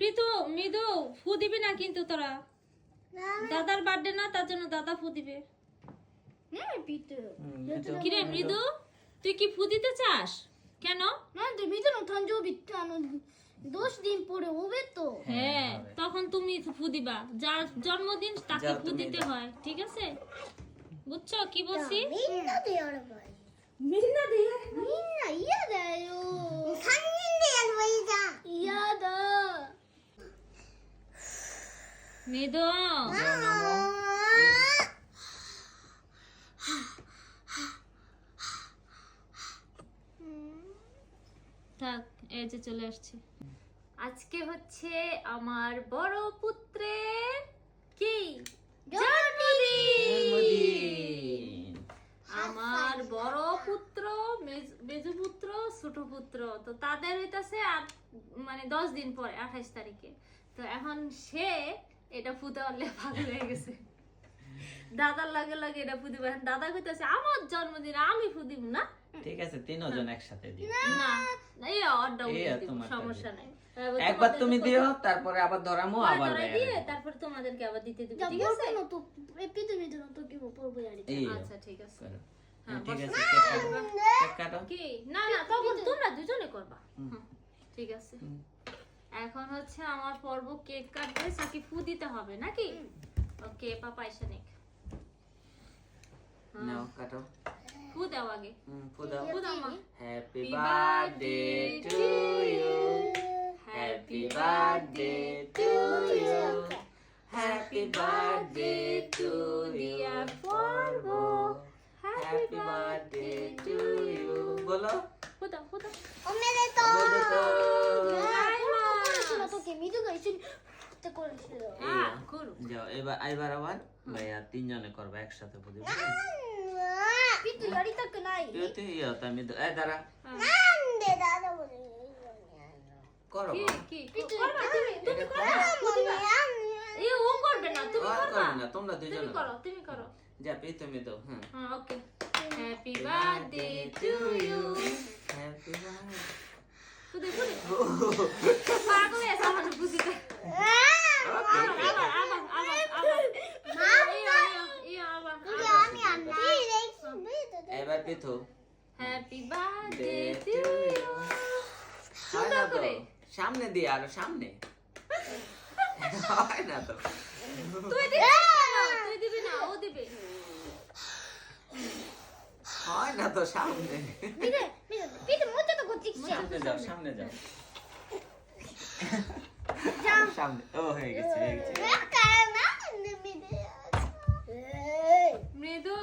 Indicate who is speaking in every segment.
Speaker 1: প্রীতু মৃদু ফু দিবি না কিন্তু তোরা। দাদার বার্থডে না তার জন্য দাদা ফু দিবে।
Speaker 2: হ্যাঁ
Speaker 1: কিরে মৃদু। তুই কি ফু দিতে চাস? কেন?
Speaker 2: না তুমি তো দশ দিন পরে হবে তো।
Speaker 1: হ্যাঁ তখন তুমি ফু দিবা। যার জন্মদিন তাকে ফু দিতে হয় ঠিক আছে? বুঝছ কি বলছি?
Speaker 2: মিন্না দেয়ার ভাই।
Speaker 1: মিন্না দিয়া
Speaker 2: মিন্না ইয়া দেয় সানিন দেয়ার ভাই যা। ইয়া দা।
Speaker 1: মৃদু। থাক এই যে চলে আসছি। আজকে হচ্ছে আমার বড় পুত্রের কি? জন্মদিন। আমার বড় পুত্র মেজ- পুত্র ছোট পুত্র। তো তাদের হইতাছে মানে দশ দিন পরে আঠাইশ তারিখে। তো এখন সে এটা ফুতে পারলে পাগল হয়ে গেছে। দাদার লাগে লাগে এটা ফুদিব দাদা কইতাছে আমার জন্মদিন আমি ফুদিব না?
Speaker 3: ঠিক আছে তিনজন একসাথে দিও।
Speaker 1: না এই অর্ডার সমস্যা নাই।
Speaker 3: একবার তুমি দিও তারপরে আবার ধরামো আবার
Speaker 1: দিয়ে তারপর তোমাদেরকে আবার দিতে দিব ঠিক আছে?
Speaker 2: না তো পিতে মিতে না তো কি পড়ব
Speaker 1: আচ্ছা ঠিক আছে। হ্যাঁ,
Speaker 3: ঠিক আছে
Speaker 1: কি? না না তখন তোমরা দুজনে করবা। ঠিক আছে। এখন হচ্ছে আমার পর্ব কেক কাটবে সাকি ফু দিতে হবে নাকি? ওকে পাপা এসে নিক।
Speaker 3: নাও কাটো।
Speaker 1: ফু দাও আগে।
Speaker 3: হুম, ফু দাও।
Speaker 1: ফু দাও মা।
Speaker 3: Happy birthday to you happy birthday to you happy birthday to
Speaker 1: dear Parba
Speaker 3: happy birthday to you বলো
Speaker 1: ফু দাও ফু দাও
Speaker 2: ও মেরে তো
Speaker 3: আমাদের তো
Speaker 2: না তো কি মিতু গাইছেন তে করেছিল
Speaker 1: হ্যাঁ করু
Speaker 3: যাও এবার এবার আবার ভাইয়া তিনজনে করবে একসাথে বুঝি
Speaker 2: পিতু ইয়ারি তক নাই
Speaker 3: তুই তুই ইয়ে আমি তো- দাঁড়া
Speaker 2: নান্দে দাদা বলে
Speaker 3: করো
Speaker 1: কি কি করবা তুমি তুমি করবা ফু ও করবে না তুমি করবা
Speaker 3: না তোমরা
Speaker 1: তুমি করো তুমি করো
Speaker 3: যা পি তুমি তো হ্যাঁ
Speaker 1: হ্যাঁ okay happy birthday to you
Speaker 3: happy birthday
Speaker 1: ফুদে ফুদে পাগল হয়ে সামনে বুঝিতে আবার আবার আবার আবার আবার ইয়া ইয়া আবার
Speaker 2: আমি আন্না এই দেখছি
Speaker 3: এবার Pithu
Speaker 1: happy birthday
Speaker 3: Day
Speaker 1: to
Speaker 3: to
Speaker 1: you
Speaker 3: হয় না তো
Speaker 1: করে।
Speaker 3: সামনে দিয়ে আরও সামনে। হয় না তো।
Speaker 1: তুই দিবি না তুই দিবি না ও দিবে।
Speaker 3: হয় না তো সামনে।
Speaker 2: পিতে পিতে পিতে তো করছিস
Speaker 3: সামনে যাও সামনে। যাও। সামনে ও হয়ে গেছে হয়ে গেছে।
Speaker 1: মৃদু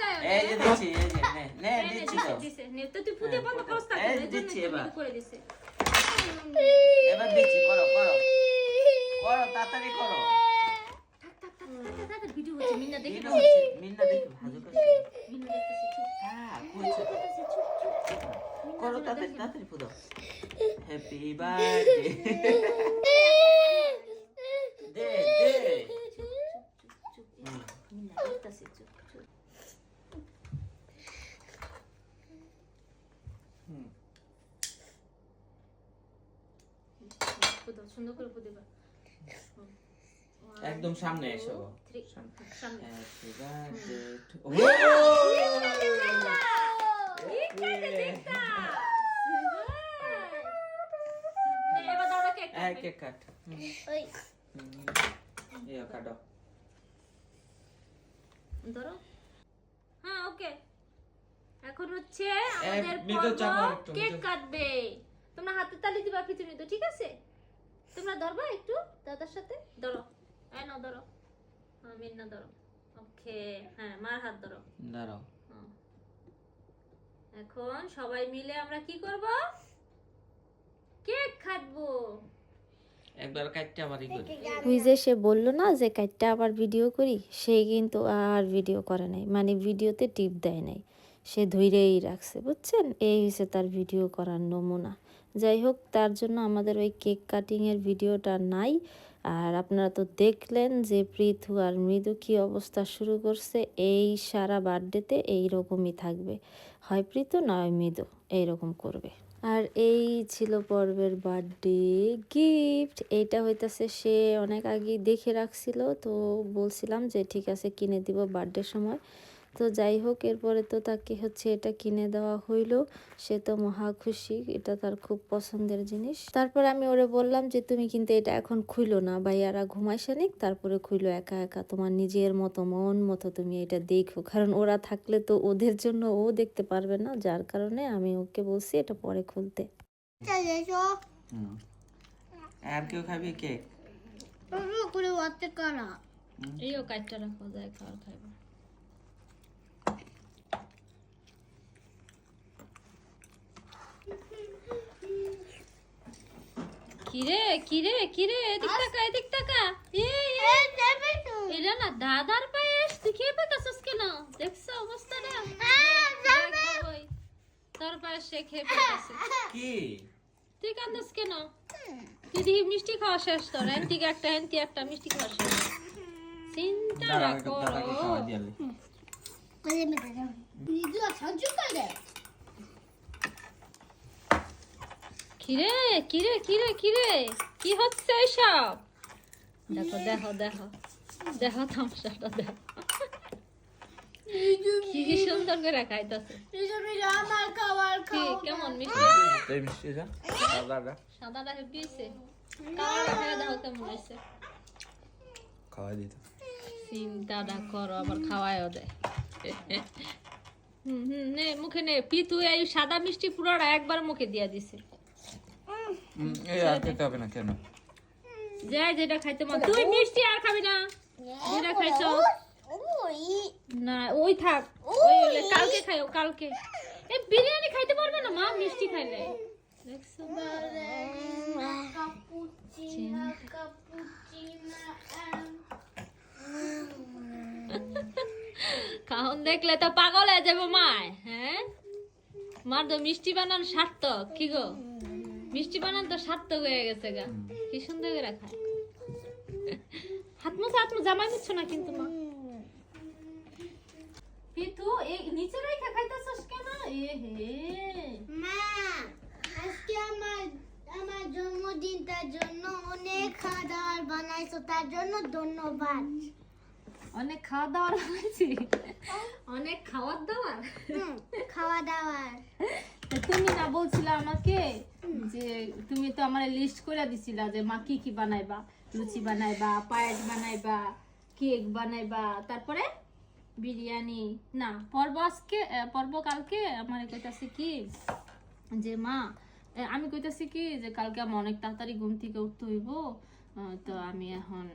Speaker 1: যায়
Speaker 3: এই যে দিচ্ছি এই যে নে নে দিচ্ছি তো।
Speaker 1: নে তো তুই ফুদে বন্ধ করছ
Speaker 3: এই
Speaker 1: এই
Speaker 3: এবার।
Speaker 1: করে দিছে।
Speaker 3: এবার দিচ্ছি করো করো। করো তাড়াতাড়ি করো।
Speaker 1: ভিডিও হচ্ছে মিন্না দেখি
Speaker 3: মিন্না দেখি ভালো করছে।
Speaker 1: মিন্না দেখতেছি চুপ।
Speaker 3: হ্যাঁ কইছে করো তাড়াতাড়ি তাড়াতাড়ি ফুদো হ্যাপি বার্থডে দে দে
Speaker 1: চুপ মিন্না দেখতেছি চুপ চুপ
Speaker 3: হুম।
Speaker 1: ফুদো সুন্দর করে ফুদিবা
Speaker 3: একদম সামনে এসো
Speaker 1: সামনে। Cake
Speaker 3: cut. কাটো।
Speaker 1: ধরো। হ্যাঁ ওকে। এখন হচ্ছে আমাদের কেক কাটবে। তোমরা হাতে তালি দিবা পিছনে তো ঠিক আছে? তোমরা ধরবা একটু দাদার সাথে? ধরো। এই নাও ধরো। হ্যাঁ মিন্না ধরো। ওকে হ্যাঁ মার হাত ধরো।
Speaker 3: দাঁড়াও।
Speaker 1: হুম। এখন সবাই মিলে আমরা কি করব? কেক কাটবো
Speaker 3: একবার কাটতে আমারই করি।
Speaker 4: ওই যে সে বলল না যে কাইটটা আবার ভিডিও করি সে কিন্তু আর ভিডিও করে নাই মানে ভিডিওতে টিপ দেয় নাই। সে ধৈরেই রাখছে বুঝছেন? এই হচ্ছে তার ভিডিও করার নমুনা। যাই হোক, তার জন্য আমাদের ওই কেক কাটিংয়ের ভিডিওটা নাই। আর আপনারা তো দেখলেন যে পৃথু আর মৃদু কী অবস্থা শুরু করছে। এই সারা বার্থডেতে এই রকমই থাকবে। হয় প্রীত নয় মৃদু এইরকম করবে। আর এই ছিল পর্বের বার্থডে গিফট। এইটা হইতাছে সে অনেক আগে দেখে রাখছিল, তো বলছিলাম যে ঠিক আছে কিনে দিব বার্থডে সময়। তো যাই হোক এরপরে তো তাকে হচ্ছে এটা কিনে দেওয়া হইল। সে তো মহা খুশি এটা তার খুব পছন্দের জিনিস। তারপর আমি ওরে বললাম যে তুমি কিন্তু এটা এখন খুইলো না ভাইয়ারা ঘুমাইছে নিক তারপরে খুইলো একা একা। তোমার নিজের মতো মন মতো তুমি এটা দেখো। কারণ ওরা থাকলে তো ওদের জন্য ও দেখতে পারবে না যার কারণে আমি ওকে বলছি এটা পরে খুলতে।
Speaker 2: চলে এসো
Speaker 3: আর কেউ খাবি কেক?
Speaker 2: করে ওয়াতে করা।
Speaker 1: এইও কাটটা রাখো যায় খাওয়ার খাইবে কিরে কিরে কিরে এদিক টাকা এদিক টাকা। এ এ।
Speaker 2: দেবে তো।
Speaker 1: না দাদার পায়েস তুই খেয়ে পেতাছিস কেন? দেখছ অবস্থাটা?
Speaker 2: হ্যাঁ
Speaker 1: তোর পায়েস সে খেয়ে পেতাছে
Speaker 3: কি?
Speaker 1: তুই কান্দাস কেন? দেখি মিষ্টি খাওয়া শেষ তোর এন্টিকে একটা এন্টি একটা মিষ্টি খাওয়া শেষ। চিন্তা না করো
Speaker 2: নিজে সাহায্য করে
Speaker 1: কিরে কিরে কিরে কিরে? কি হচ্ছে এইসব? দেখো দেখো দেখো। দেখো তামসাটা দেখো। কি কি সুন্দর করে খাইতেছে।
Speaker 2: নিজে নিজে আমার খাবার খাও।
Speaker 1: কেমন মিষ্টি?
Speaker 3: মিষ্টি যা
Speaker 1: সাদাটা। কালারটা দেখো কেমন হয়েছে
Speaker 3: খাওয়া দিতে।
Speaker 1: চিন্তাটা করো আবার খাওয়ায়ও দেয় হুম হুম নে মুখে নে। পিতু এই সাদা মিষ্টি পুরোটা একবার মুখে দিয়া দিছে।
Speaker 3: এই আর খেতে হবে না কেন
Speaker 1: যাই যেটা খাইতে মন তুই মিষ্টি আর খাবি না। যেটা খাইছো। না ওই থাক। কালকে খাইও কালকে। এই বিরিয়ানি খাইতে পারবে না মা মিষ্টি খাইলে। দেখছ কাহন দেখলে তো পাগল হয়ে যাবে মায় হ্যাঁ? মার তো মিষ্টি বানান সার্থক কি গো? মিষ্টি বানান তো সার্থক হয়ে গেছে গা। কি সুন্দর করে খায়। হাত মুছে হাত মুছে জামাই মুছছো না কিন্তু মা? পিতু এই নিচে রেখে খাইতেছস কেন? এ হে।
Speaker 2: মা আজকে আমার আমার জন্মদিনটার জন্য অনেক খাওয়া দাওয়ার বানাইছো তার জন্য ধন্যবাদ।
Speaker 1: অনেক খাওয়া দাওয়ার হয়েছে অনেক খাওয়ার দাওয়ার
Speaker 2: খাওয়া দাওয়ার
Speaker 1: তুমি না বলছিলা আমাকে যে তুমি তো আমার লিস্ট করে দিছিলা যে মা কি কি বানাইবা? লুচি বানাইবা পায়েস বানাইবা কেক বানাইবা তারপরে বিরিয়ানি। না পর্ব আজকে পর্ব কালকে আমার কইতাছে কি যে মা আমি কইতাছি কি যে কালকে আমার অনেক তাড়াতাড়ি ঘুম থেকে উঠতে হইব। তো আমি এখন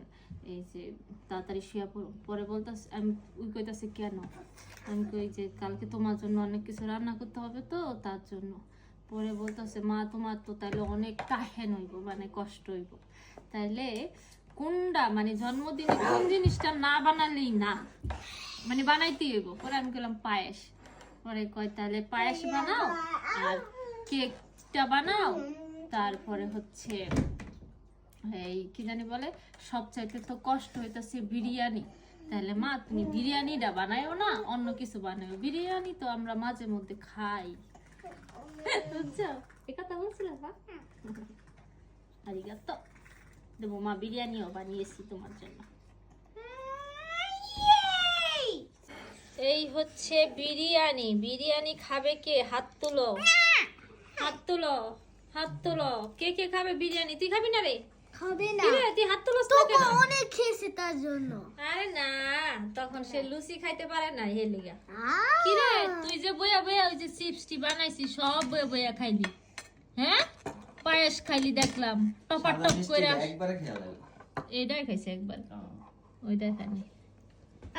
Speaker 1: এই যে তাড়াতাড়ি শুয়ে পরে বলতাছে, আমি ওই কইতাছে, কেন? আমি কই যে, কালকে তোমার জন্য অনেক কিছু রান্না করতে হবে তো, তার জন্য। পরে বলতেছে, মা, তোমার তো তাহলে অনেক কাহেন হইব মানে কষ্ট হইব। তাইলে কোনটা মানে জন্মদিনে কোন জিনিসটা না বানালেই না মানে বানাইতেই হইব। পরে আমি কইলাম, পায়েস। পরে কয় তাহলে পায়েস বানাও আর কেকটা বানাও। তারপরে হচ্ছে এই কি জানি বলে সবচাইতে তো কষ্ট হইতাছে বিরিয়ানি। তাহলে মা তুমি বিরিয়ানিটা বানাইও না অন্য কিছু বানাও বিরিয়ানি তো আমরা মাঝে মধ্যে খাই। বুঝছ? এ কথা বলছিল মা? আরিগাতো দেবো মা বিরিয়ানিও বানিয়েছি তোমার জন্য। এই হচ্ছে বিরিয়ানি। বিরিয়ানি খাবে কে? হাত তুলো। হাত তুলো। হাত তুলো। কে কে খাবে বিরিয়ানি? তুই খাবি না রে?
Speaker 2: খাবে না।
Speaker 1: কি রে তুই হাত তুলো
Speaker 2: তোকে অনেক খেয়েছে তার জন্য।
Speaker 1: আরে না তখন সে লুচি খাইতে পারে না হে লিগা কি রে তুই যে বইয়া বইয়া ওই যে চিপসটি বানাইছি সব বইয়া বইয়া খাইলি। হ্যাঁ? পায়েস খাইলি দেখলাম। টপার টপ করে
Speaker 3: একবারে খেয়াল
Speaker 1: এটাই খাইছে একবার। ওইটাই খাইনি।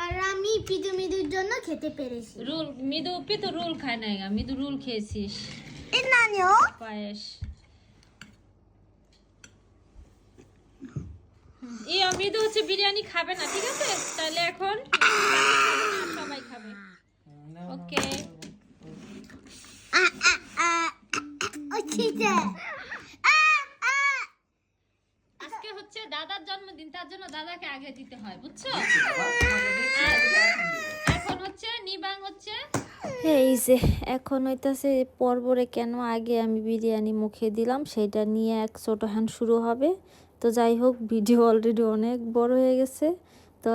Speaker 2: আর আমি পিজু মিদুর জন্য খেতে পেরেছি।
Speaker 1: রুল মিদু পি তো রুল খায় নাই গা। মিদু রুল খেয়েছিস।
Speaker 2: এ নানিও?
Speaker 1: পায়েস। ইয়া মিদু হচ্ছে বিরিয়ানি খাবে না ঠিক আছে? তাহলে এখন সবাই খাবে। ওকে
Speaker 2: আ আ আ ও খিদে আ আ।
Speaker 1: আজকে হচ্ছে দাদার জন্মদিন তার জন্য দাদাকে আগে দিতে হয় বুঝছ? এখন হচ্ছে নিবাং হচ্ছে
Speaker 4: এই এই যে এখন হইতাছে পর্বরে কেন আগে আমি বিরিয়ানি মুখে দিলাম সেটা নিয়ে এক ছোট হ্যান্ড শুরু হবে। তো যাই হোক ভিডিও অলরেডি অনেক বড় হয়ে গেছে। তো